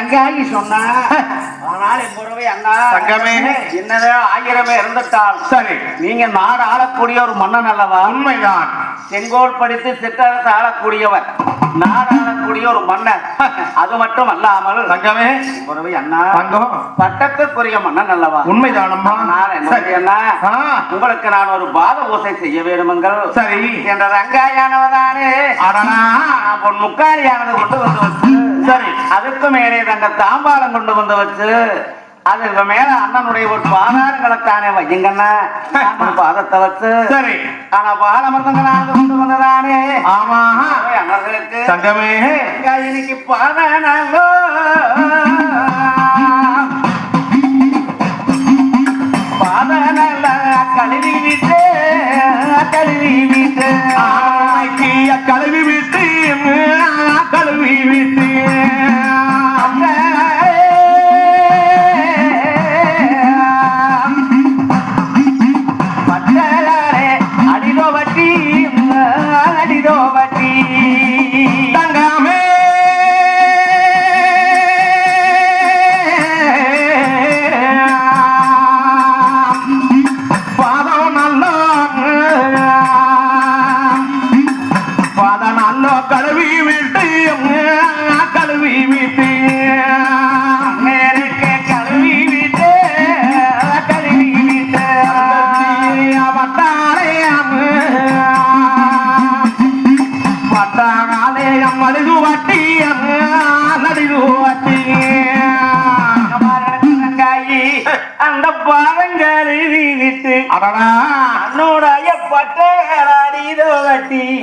ரங்காயி சொன்னா ஆனால் என் புறவை அண்ணா. தங்கமே. என்னதான் ஆயிரமே இருந்துட்டால் சரி. நீங்க நாடு ஆளக்கூடிய ஒரு மன்னன் அல்லவா? உண்மைதான். செங்கோல் படித்து சிற்றரசு ஆளக்கூடியவர் நாடு ஆளக்கூடிய ஒரு மன்னன். அது மட்டும் அல்லாமல் அண்ணா தங்கம். பட்டத்துக்குரிய மன்னன் அல்லவா? உண்மைதானம்மா. நான் என்ன உங்களுக்கு நான் ஒரு பாத ஓசை செய்ய வேண்டுமெங்கள் சரி. என்ற ரங்காயானவதானே. பொன் முக்காரியானது கொண்டு வந்து வச்சு சரி. அதுக்கு மேலே தங்க தாம்பாளம் கொண்டு வந்து வச்சு அதுக்கு மேல அண்ணனுடைய ஒரு பாதாரங்களைத்தானே வையுங்கண்ணா. பாதத்தை வச்சு. சரி. ஆனா பாலமர்தங்களாக கொண்டு வந்ததானே? ஆமா அண்ணர்களுக்கு தங்கமே. இன்னைக்கு பாதானாங்கோ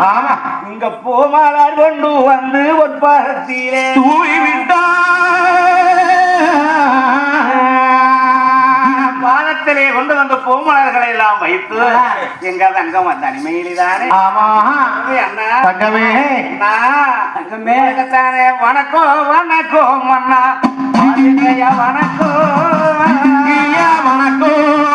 ஆமா இங்க பூமாலார் கொண்டு வந்து ஒட்பாகத்திலே தூவி விட்டா பாதத்திலே கொண்டு வந்து பூமலர்களை எல்லாம் வைத்து எங்க தங்கம் அந்த அனிமையில்தானே ஆமா. அண்ணா. தங்கமே. அண்ணா. மேகத்தானே வணக்கம் வணக்கம் அண்ணா. வணக்கம். வணக்கம்.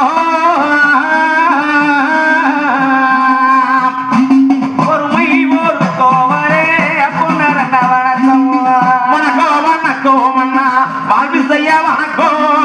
வாழ்வு செய்ய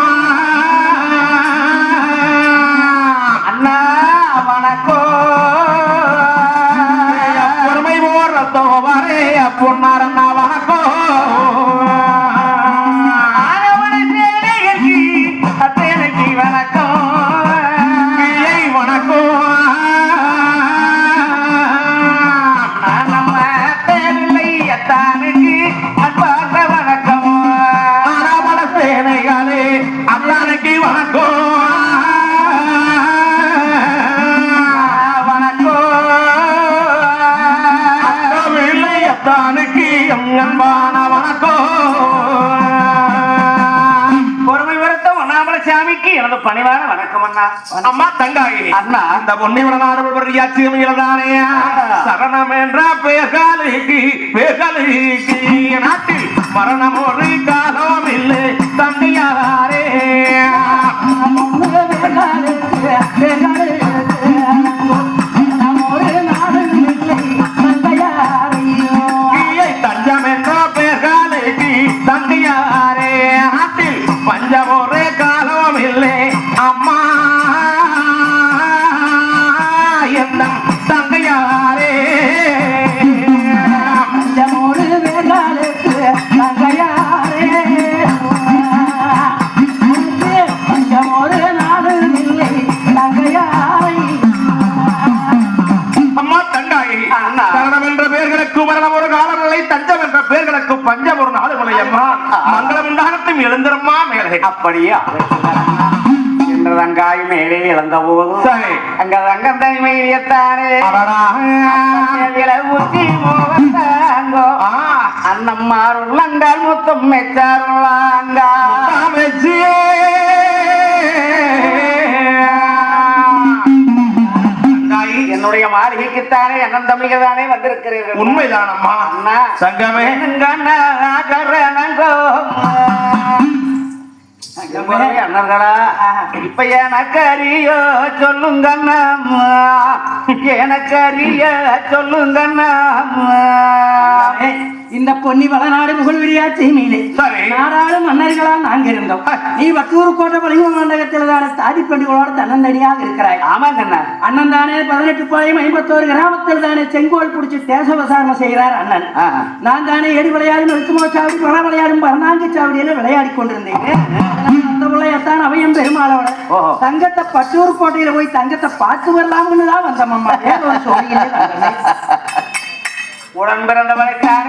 அன்பான வணக்கம். பொறுமை வருத்த ஒன்னாமல சாமிக்கு எனது பணிவான வணக்கம் அண்ணா. அம்மா தங்காயி அண்ணா அந்த பொன்னிவன நாடு யாச்சியம் இழந்தானே சரணம் என்ற பேகாலிக்கு பேகாலிக்கு. நாட்டில் மரணம் ஒரு காலம் இல்லை தந்தையாரே எழுந்திரம்மா மேலே அப்படியே என்ற தங்காய் மேலே இழந்த போது சரி அங்க தங்கம் தனிமையிலேத்தானே. ஊற்றி மோகத்தாங்கோ ஆ, அண்ணம்மார் உள்ளங்கால் முத்தம் மெச்சார் உள்ளாங்கா தாமச்சியே. தங்காய் என்னுடைய மாளிகைக்குத்தானே அண்ணன் தம்பிக்கு தானே வந்திருக்கிறீர்கள். உண்மைதானம்மா. அண்ணா சங்கமே. அண்ணர்களா இப்ப எனக்கு அறிய சொல்லுங்க எனக்கு அறிய சொல்லுங்க இந்த பொன்னி வளநாடு புகழ் விரியாச்சி மீனே சரி. நாடாள அறிந்தோம் நீ வட்டூர் கோட்டை வலிங்க மண்டகத்தில் தானே தாதி பெண்களோட தன்னந்தனியாக இருக்கிறாய். ஆமாங்க அண்ணா. அண்ணன் தானே பதினெட்டு பாளையம் ஐம்பத்தோரு கிராமத்தில் தானே செங்கோல் பிடிச்சி தேச விசாரணை செய்கிறார் அண்ணன். நான் தானே ஏடி விளையாடும் எழுத்துமோ சாவடி பண விளையாடும் பரணாங்கு சாவடியில விளையாடி கொண்டிருந்தேன். அந்த பிள்ளையத்தான் அவையும் பெருமாளோட. தங்கத்தை பட்டூர் கோட்டையில போய் தங்கத்தை பார்த்து வரலாம்னு தான் வந்தம்மா ஏதோ ஒரு சொல்லியிலே வந்தேன். உடன் பிறந்தவனுக்காக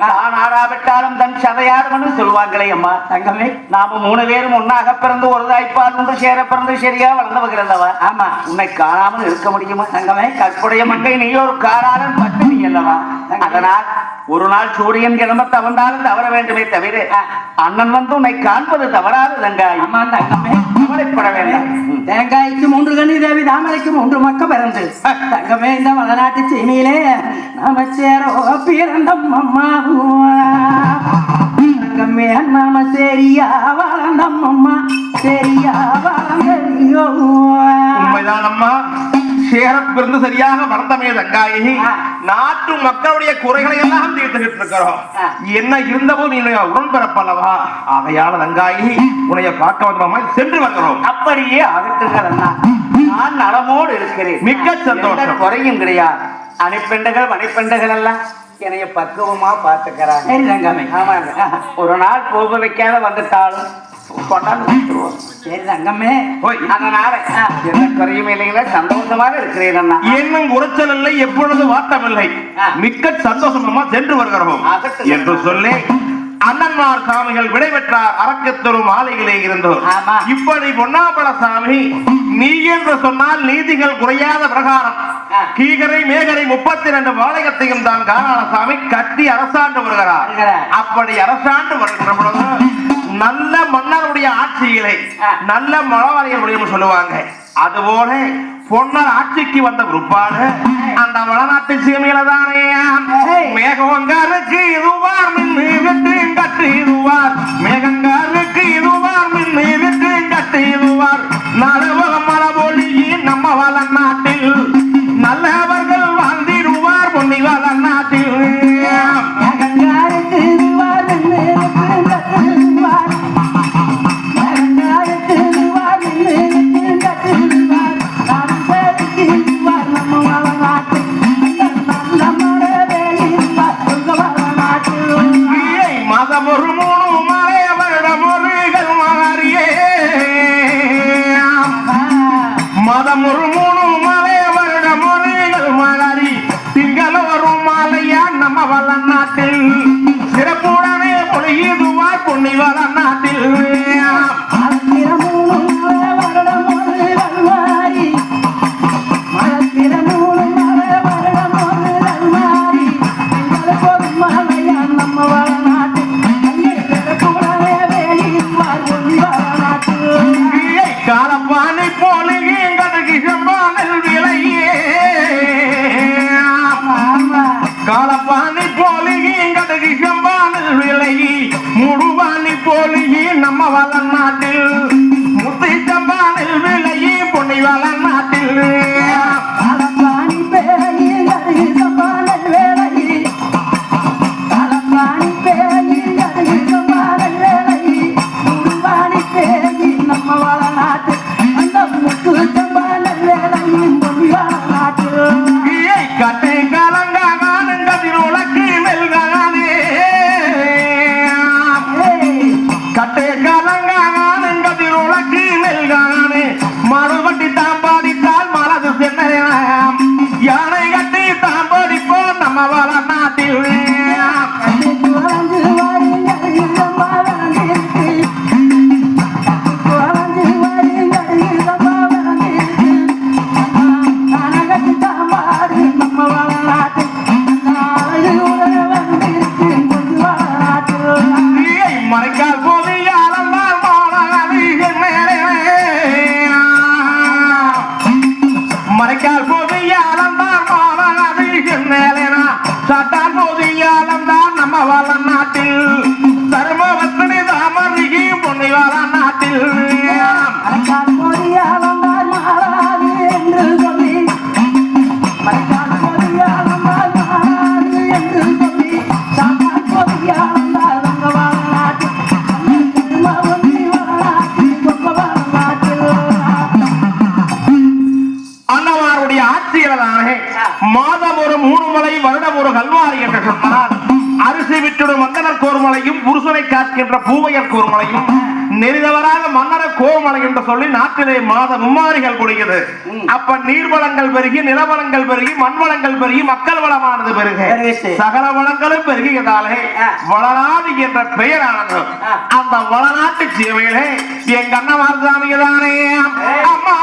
தான் ஆடாவிட்டாலும் தன் சதையாடும்னு சொல்லுவாங்களே அம்மா. தங்கமே. நாம மூணு பேரும் ஒன்னாக பிறந்து ஒரு தாய்ப்பால் ஒன்று சேர பிறந்து சரியா வளர்ந்தவங்கிறல்லவா ஆமா. உன்னை காணாமல் இருக்க முடியுமா? தங்கமே. கற்புடைய மங்கை நீ ஒரு காராளன் பட்டினி அல்லவா? அதனால் ஒரு நாள் சூரியன் கிளம்ப தவந்தாலும் தவற வேண்டுமே தவிர அண்ணன் வந்து உன்னை காண்பது தவறாது தங்காய். கவலைப்பட வேண்டாம். தேங்காய்க்கு மூன்று கண்ணி தேவி தாமரைக்கு மூன்று மக்க பிறந்து தங்கமே இந்த வளநாட்டு சீமையிலே நாம சேரோ பிறந்தம் அம்மா தங்கமே நாம சரியா வளர்ந்தம் அம்மா. சரியா வளர்ந்தோ உண்மைதான் அம்மா பிறந்து சரியாக வளர்ந்தமே தங்காயி. நாட்டு மக்களுடைய குறைகளை எல்லாம் தீர்த்துக்கிட்டு இருக்கிறோம். என்ன இருந்தபோது நீ உடன்பிறப்பல்லவா ஆகையால தங்காயி உன்னைய பார்க்க வந்தோமா? சென்று வருகிறோம். அப்படியே அகற்றுங்கள் அண்ணா. நான் நலமோடு இருக்கிறேன். மிக்க சந்தோஷம். குறையும் கிடையாது. அணிப்பெண்டுகள் மணிப்பெண்டுகள் எல்லாம் என்னைய பக்குவமா பார்த்துக்கிறாங்க. சரி தங்கமே. ஆமாங்க. ஒரு நாள் போக வைக்காத வந்துட்டாலும் கொண்டாந்து அதனால எந்த குறையும் இல்லைங்களா சந்தோஷமாக இருக்கிறேன் அண்ணா என்னும் உரைச்சல் இல்லை எப்பொழுது வாட்டமில்லை. மிக்க சந்தோஷமா சென்று வருகிறோம். என்று சொல்லி அண்ணன்மார் சாமிகள் விடைபெற்றார் அரக்கத்தொரு மாலையிலே இருந்தோம். இப்படி பொன்னாப்பள சாமி நீ என்று சொன்னால் நீதிகள் குறையாத பிரகாரம். கீகரை மேகரை முப்பத்தி ரெண்டு மாலையத்தையும் தான் காணால சாமி கட்டி அரசாண்டு வருகிறார். அப்படி அரசாண்டு வருகிற பொழுது ஆட்சிகளை நல்ல மழவாளிகள் சொல்லுவாங்க. அதுபோல பொன்னர் ஆட்சிக்கு வந்த பிற்பாடு அந்த வளநாட்டு சீமையில தானே. மேகங்காருக்கு இதுவார் மின் விட்டு கட்டு இதுவார் மேகங்காருக்கு இதுவார் மின் விட்டு கட்டு இதுவார் நடுவக வருடம் ஒரு கல்வாரி என்று சொன்னால் அரிசி விட்டுடும் மன்னனர் கோர்மலையும் புருஷனை காக்கின்ற பூவையர் கோர்மலையும் நெறிதவராக மன்னர கோர்மலை என்று சொல்லி நாட்டிலே மாத மும்மாரிகள் குடியது. அப்ப நீர்வளங்கள் பெருகி நிலவளங்கள் பெருகி மண்வளங்கள் பெருகி மக்கள் வளமானது பெருக. சகல வளங்களும் பெருகியதாலே வளநாடு என்ற பெயரானது. அந்த வளநாட்டு சீமையிலே எங்க அண்ணன் சாமிதானே அம்மா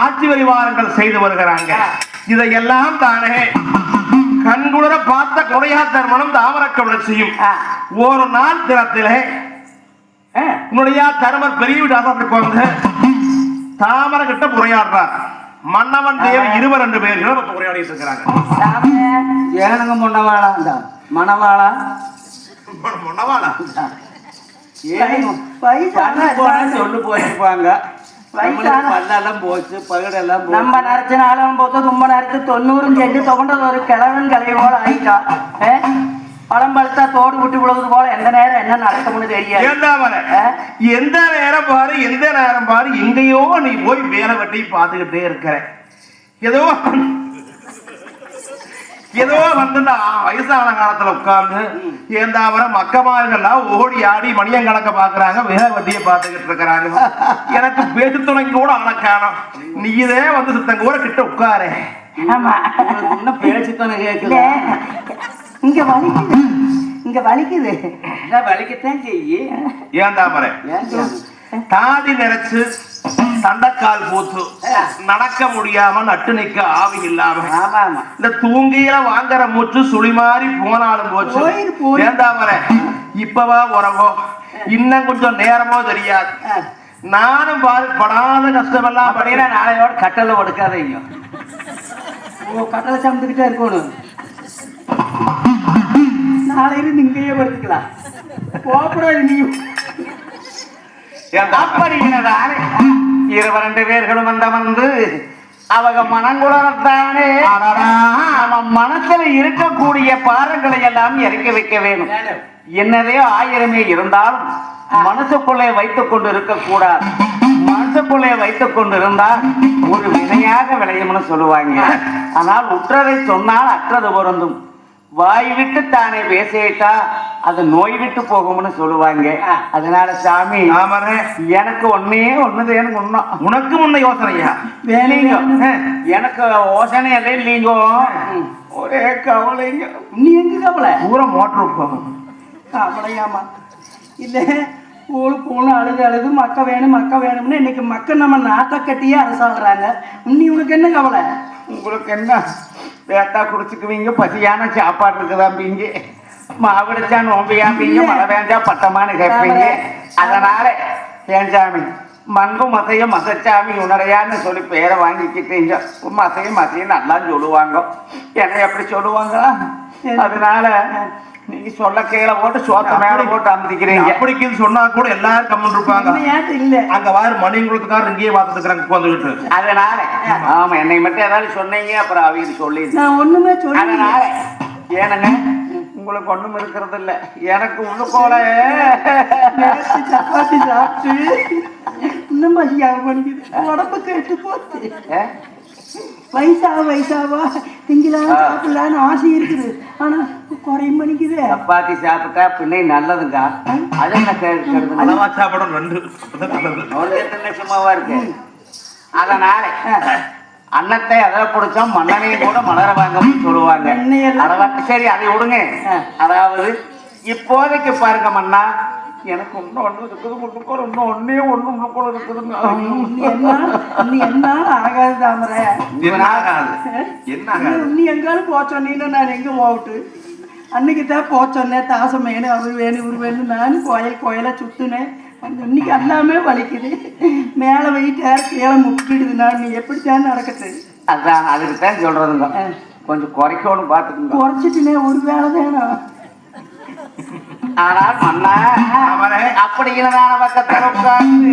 ஆட்சி பரிவாரங்கள் செய்து வருகிறாங்க. இதையெல்லாம் தானே கண்குளிர பார்த்த கொடையா தர்மனும் தாமரக்கவலை செய்யும் ஒரு நாள் தினத்திலே உன்னுடைய தருமர் பெரிய வீட்டு ஆசாரத்துக்கு வந்து தாமரை கிட்ட உரையாடுறார். மன்னவன் தேவ இருவர் ரெண்டு பேர்கள் இப்ப உரையாடிட்டு இருக்கிறாங்க. ஏனுங்க முன்னவாளா? இந்த மணவாளா? மன்னவாளா? சொல்லு போயிருப்பாங்க. பல்லெல்லாம் போச்சு பகடெல்லாம். நம்ம நரைச்சனாலும் போது தும்ப நரைச்சு தொண்ணூறும் செஞ்சு ஒரு கிழவன் கலை போல ஆயிட்டா? பழம் பழுத்தா தோடு விட்டு விழுவது போல எந்த நேரம் என்ன நடக்கும்னு தெரியாது. எந்த நேரம் பாரு எந்த நேரம் பாரு எங்கேயோ நீ போய் வேலை வெட்டி பார்த்துக்கிட்டே இருக்கிற. ஏதோ ஏதோ வந்து வயசான காலத்துல உட்கார்ந்து ஏந்தாமரை மக்கமார்கள்லாம் ஓடி ஆடி மணியங்கணக்க பாக்குறாங்க வேலை வெட்டியை பார்த்துக்கிட்டு இருக்கிறாங்க. எனக்கு பேச்சு துணைக்கு கூட ஆள காணோம். நீ இதே வந்து சுத்தங்க கூட கிட்ட உட்காரு. ஆமா. இன்னும் பேச்சு இல்ல கேட்கல. இங்க வலிக்குது. இங்க வலிக்குது. வலிக்கத்தான் செய்யி. ஏந்தாமரை? தாடி நிறைச்சு தண்டக்கால் பூத்து. நடக்க முடியாம நட்டு நிக்க ஆவி இல்லாம. இந்த தூங்கியில வாங்குற மூச்சு சுழி மாறி போனாலும் போச்சு. வேண்டாமல இப்பவா உறவோ இன்னும் கொஞ்சம் நேரமோ தெரியாது. நானும் பாரு படாத கஷ்டமெல்லாம் அப்படின்னா படையில நாளையோட கட்டல ஒடுக்காதீங்க. ஓ கட்டளை சமந்துக்கிட்டே இருக்கணும். நாளையிலிருந்து இங்கேயே படுத்துக்கலாம். போகக்கூடாது நீ அப்படிங்கிறதானே இருபது ரெண்டு பேர்களும் வந்த வந்து அவங்க மனங்குளத்தானே நம்ம மனசுல இருக்கக்கூடிய பாரங்களை எல்லாம் இறக்கி வைக்க வேணும் என்னதே ஆயிரமே இருந்தாலும் மனசுக்குள்ளே வைத்துக் கொண்டு இருக்கக்கூடாது மனசுக்குள்ளே வைத்துக் கொண்டு இருந்தால் ஒரு வினையாக விளையும்னு சொல்லுவாங்க. ஆனால் உற்றதை சொன்னால் அற்றது பொருந்தும். வாய் விட்டு தானே பேசிட்டா அது நோய் விட்டு போகும்னு சொல்லுவாங்க. அதனால சாமி எனக்கு ஒன்னே ஒண்ணுது எனக்கு ஒண்ணும் உனக்கு முன்ன யோசனையா நீங்க எனக்கு யோசனை இல்லை இல்லைங்க. ஒரே கவலைங்க. நீ எங்க கவலை? பூரா மோட்டர் கவலையாமா இல்ல ஊழு பூணு அழுது அழுது மக்க வேணும் மக்க வேணும்னு இன்னைக்கு மக்கள் நம்ம நாட்டை கட்டியே அரசாடுறாங்க நீ உனக்கு என்ன கவலை? உங்களுக்கு என்ன? வேட்டா குடிச்சுக்குவீங்க பசியான சாப்பாடு இருக்குதாம்பீங்க மாவிடிச்சா நோம்பியாம்பீங்க மழை வேண்டா பட்டமானு கேட்பீங்க. அதனால ஏன் சாமி மங்கும் மசையும் மசச்சாமி உணரையான்னு சொல்லி பேரை வாங்கிக்கிட்டீங்க. மசையும் மசையும் நல்லா சொல்லுவாங்க. என்ன எப்படி சொல்லுவாங்களா? அதனால நீங்க சொல்ல கீழே போட்டு சோத்த மேல போட்டு அமுத்திக்கிறீங்க அப்படிக்கு சொன்னா கூட எல்லாரும் கம்மன் இருப்பாங்க. இல்ல. அங்க வாரு மணிங்குளத்துக்காரர் இங்கேயே பார்த்துட்டு இருக்கிறாங்க உட்காந்துக்கிட்டு அதனால ஆமா என்னை மட்டும் ஏதாவது சொன்னீங்க அப்புறம் அவங்க சொல்லி நான் ஒண்ணுமே சொல்ல அதனால ஏனுங்க உங்களுக்கு ஒண்ணும் இருக்கிறது இல்ல. எனக்கு உள்ள போல. சப்பாத்தி சாப்பிட்டு இன்னும் பண்ணிக்குது. உடம்பு கெட்டு போச்சு. வயசாக வயசாவா? திங்கலாம். சாப்பிடலான்னு ஆசை இருக்குது. ஆனா குறையும் பண்ணிக்குது சப்பாத்தி சாப்பிட்டா பிள்ளை நல்லதுங்க. அது அளவா சாப்பிடும் ரெண்டு சும்மாவா இருக்கு? அதனால அன்னத்தை எதை பிடிச்சோம் மன்னனையும் கூட மலர வாங்கன்னு சொல்லுவாங்க. சரி அதை விடுங்க. அதாவது இப்போதைக்கு பாருங்க மன்னா எனக்கு இன்னும் ஒண்ணு இருக்குது முன்னுக்குள்ள இன்னும் ஒன்னே ஒண்ணு முன்னுக்குள்ள இருக்குதுங்க. நீ என்ன ஆகாது தாமரை. என்ன ஆகாது? என்ன நீ எங்காலும் சொன்னீங்கன்னா நான் எங்க போகட்டு? அன்னைக்கு தான் போக சொன்னேன் தாசம் வேணும் அவர் வேணும் இவர் வேணும் நானும் கோயில் கோயிலாக சுற்றுனேன் இன்னைக்கு எல்லாமே வலிக்குது. மேலே வெயிட்டார் கீழே முக்கிடுது நான் நீ எப்படி தான் நடக்குது அதான் அதுக்கு தான் சொல்றதுங்க. கொஞ்சம் குறைக்கணும் பாத்துக்குங்க குறைச்சிட்டுனே ஒரு வேலை தானே? ஆனால் மன்னா அவனே அப்படிங்கிறதான பக்கத்துல உட்கார்ந்து.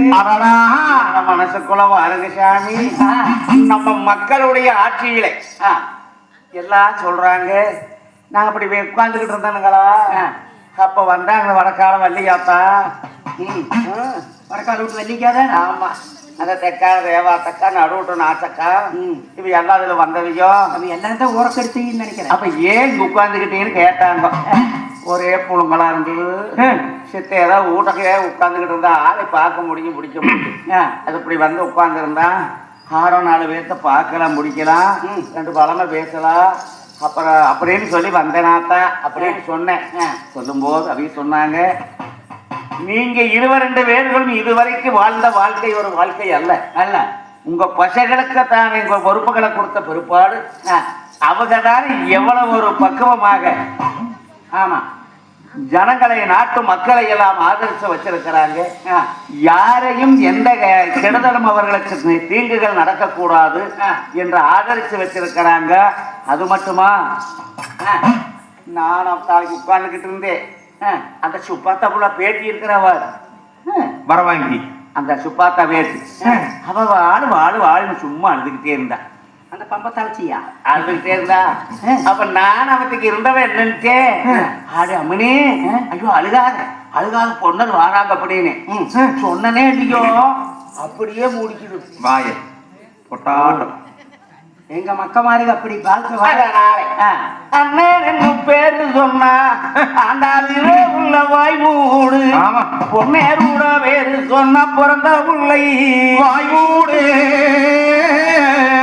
மனசுக்குள்ள வாருங்க சாமி. நம்ம மக்களுடைய ஆட்சியிலே. எல்லாம் சொல்றாங்க. நாங்க அப்படி உட்கார்ந்துகிட்டு இருந்தானுங்களா அப்ப வந்தாங்க வடக்கால ம். வடக்கால் விட்டு வெள்ளிக்காத ஆமா. அந்த தெக்கா ரேவாத்தக்கா நடுவுட்டு நாச்சக்கா இவ எல்லாம் அதுல வந்தவையோ. அவன் எல்லாம் தான் நினைக்கிறேன். அப்ப ஏன் உட்கார்ந்துகிட்டீங்கன்னு கேட்டாங்க. ஒரே புழுங்களா இருந்து சித்த ஏதாவது ஊட்டக்கையே உட்கார்ந்துகிட்டு இருந்தா ஆளை பார்க்க முடியும் பிடிக்க முடியும். அது இப்படி வந்து உட்கார்ந்துருந்தா ஆறோ நாலு பேர்த்த பார்க்கலாம் முடிக்கலாம். ரெண்டு பழமை பேசலாம். அப்புறம் அப்படின்னு சொல்லி வந்தேனாத்தா அப்படின்னு சொன்னேன். சொல்லும்போது அவங்க சொன்னாங்க. நீங்க இருவர் ரெண்டு பேர்களும் இதுவரைக்கும் வாழ்ந்த வாழ்க்கை ஒரு வாழ்க்கை அல்ல. அல்ல. உங்க பசங்களுக்கு தான் உங்க பொறுப்புகளை கொடுத்த பிற்பாடு அவங்க தான் எவ்வளவு ஒரு பக்குவமாக. ஆமா. ஜனங்களை நாட்டு மக்களை எல்லாம் ஆதரிச்சு வச்சிருக்கிறாங்க. யாரையும் எந்த கெடுதலும் அவர்களுக்கு தீங்குகள் நடக்கக்கூடாது என்று ஆதரிச்சு வச்சிருக்கிறாங்க. அது மட்டுமா? நான் நாளைக்கு உட்கார்ந்துகிட்டு இருந்தேன். அந்த சுப்பாத்தாப்புல பேட்டி இருக்கிறவர் வரவாங்கி அந்த சுப்பாத்தா பேட்டி. அவ வாழு வாழு வாழுன்னு சும்மா அழுதுகிட்டே இருந்தா. அந்த பம்பை தலைச்சியா அழுதுகிட்டே இருந்தா அப்ப நான் அவத்துக்கு இருந்தவன் என்னன்ட்டு? ஆடு அம்மனே? ஐயோ அழுகாத. அழுகாத பொண்ணர் வாராங்க அப்படின்னு. சொன்னனே இல்லையோ? அப்படியே முடிக்குது வாய. பொட்டாட்டம். எங்க மக்க மாதிரி அப்படி அண்ணன் பேரு சொன்னா ஆண்டாளிலே உள்ள வாய் மூடு ஆமா. பொன்னேரூட பேரு சொன்னா பிறந்த பிள்ளை வாய்மூடு. அவர்கள்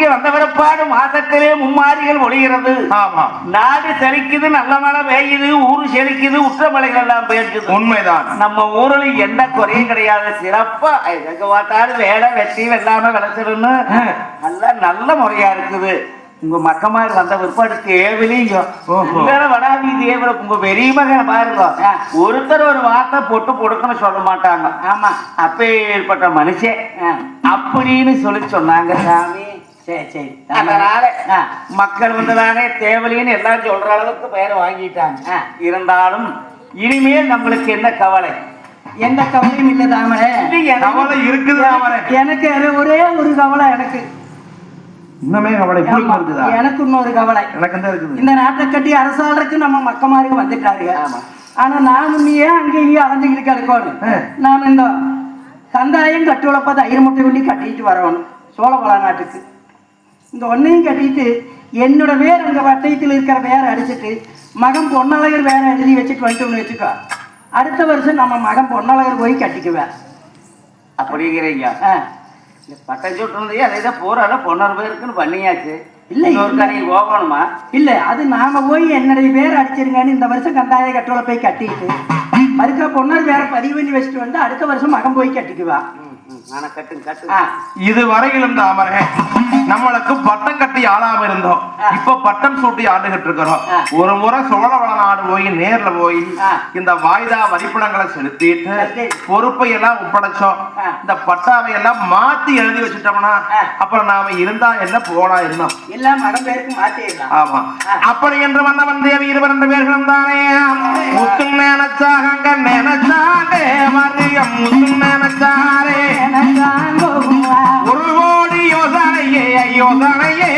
ஆட்சிக்கு வந்த பிறப்பாடு மாசத்திலே மும்மாரிகள் ஒளிகிறது ஆமா. நாடு செழிக்குது நல்ல மழை பெய்யுது ஊரு செழிக்குது உற்ற மலைகள் எல்லாம் பெய்யுது. உண்மைதான். நம்ம ஊர்ல எந்த குறையும் கிடையாது. சிறப்பா. எங்க பார்த்தாலும் வேலை வெட்டி வெள்ளாம விளைச்சிடுன்னு நல்ல நல்ல முறையா இருக்குது. உங்க மக்கமாரி வந்த பிற்பாடு தேவையிலைங்க ஓஹோ. வடாதி தேவரை உங்க பெரிய மகனை பாருங்க. ஒருத்தர் ஒரு வார்த்தை போட்டு கொடுக்கணும் சொல்ல மாட்டாங்க. ஆமா. அப்பேற்பட்ட மனுஷன் அப்படின்னு சொல்லி சொன்னாங்க. சாமி சரி சரி. அதனால மக்கள் வந்துதானே தேவலின்னு எல்லாரும் சொல்ற அளவுக்கு பெயர் வாங்கிட்டாங்க. இருந்தாலும் இனிமேல் நம்மளுக்கு என்ன கவலை? எந்த கவலையும் இல்லை தாமரை. கவலை இருக்குது அவரே எனக்கு ஒரே ஒரு கவலை எனக்கு. இன்னமே கவலை எனக்கு இன்னொரு கவலை. எனக்கு தான் இருக்குது? இந்த நாட்டை கட்டி அரசாளருக்கு நம்ம மக்கமாருக்கு வந்துட்டாருங்க ஆனா நான் முன்னையே அங்கே இங்கே அலைஞ்சுக்கிட்டு கிடக்கணும். நான் இந்த கந்தாயம் கட்டுவளப்ப ஐயர் முட்டை உள்ளி கட்டிட்டு வரணும். சோழபல நாட்டுக்கு. இந்த ஒன்னையும் கட்டிட்டு என்னோட பேர் அங்கே வட்டயத்தில் இருக்கிற பேரை அடிச்சிட்டு மகன் பொன்னழகர் வேற எழுதி வச்சுட்டு வந்துட்டோம்னு வச்சுக்கோ. அடுத்த வருஷம் நம்ம மகன் பொன்னழகர் போய் கட்டிக்குவேன் அப்படிங்கிறீங்க. ஆ. இந்த பட்டம் சுட்டு அதை தான் போறால பொண்ணர் பேருக்குன்னு பண்ணியாச்சு. இல்லை, இன்னொருக்கா நீங்க போகணுமா? இல்ல. அது நாம போய் என்னுடைய பேர் அடிச்சிருங்கன்னு இந்த வருஷம் கந்தாய கட்டோல போய் கட்டிட்டு அதுக்கு பொண்ணர் வேற பதிவு பண்ணி வச்சுட்டு வந்து அடுத்த வருஷம் மகன் போய் கட்டிக்குவா. இது வரையிலும் தாமரை நம்மளுக்கு பட்டம் கட்டி ஆளாம இருந்தோம். இப்ப பட்டம் சூட்டி ஆண்டுகிட்டு இருக்கிறோம். ஒரு முறை சோழவள நாடு போய் நேர்ல போய் இந்த வாய்தா வரிப்பணங்களை செலுத்திட்டு செலுத்தி. பொறுப்பை எல்லாம் ஒப்படைச்சோம். இந்த பட்டாவை எல்லாம் மாத்தி எழுதி வச்சுட்டோம்னா அப்புறம் நாம இருந்தா என்ன போனா என்ன எல்லாம் மகன் பேருக்கு மாத்திடலாம். ஆமா. அப்படி என்று வந்தவன் தேவி இருபரண்டு பேர்களும் தானே. முத்தும் நினைச்சாங்க நினைச்சாங்க மரியம் முத்தும் நினைச்சாரே ஒரு கோடி யோசனையே யோசனையே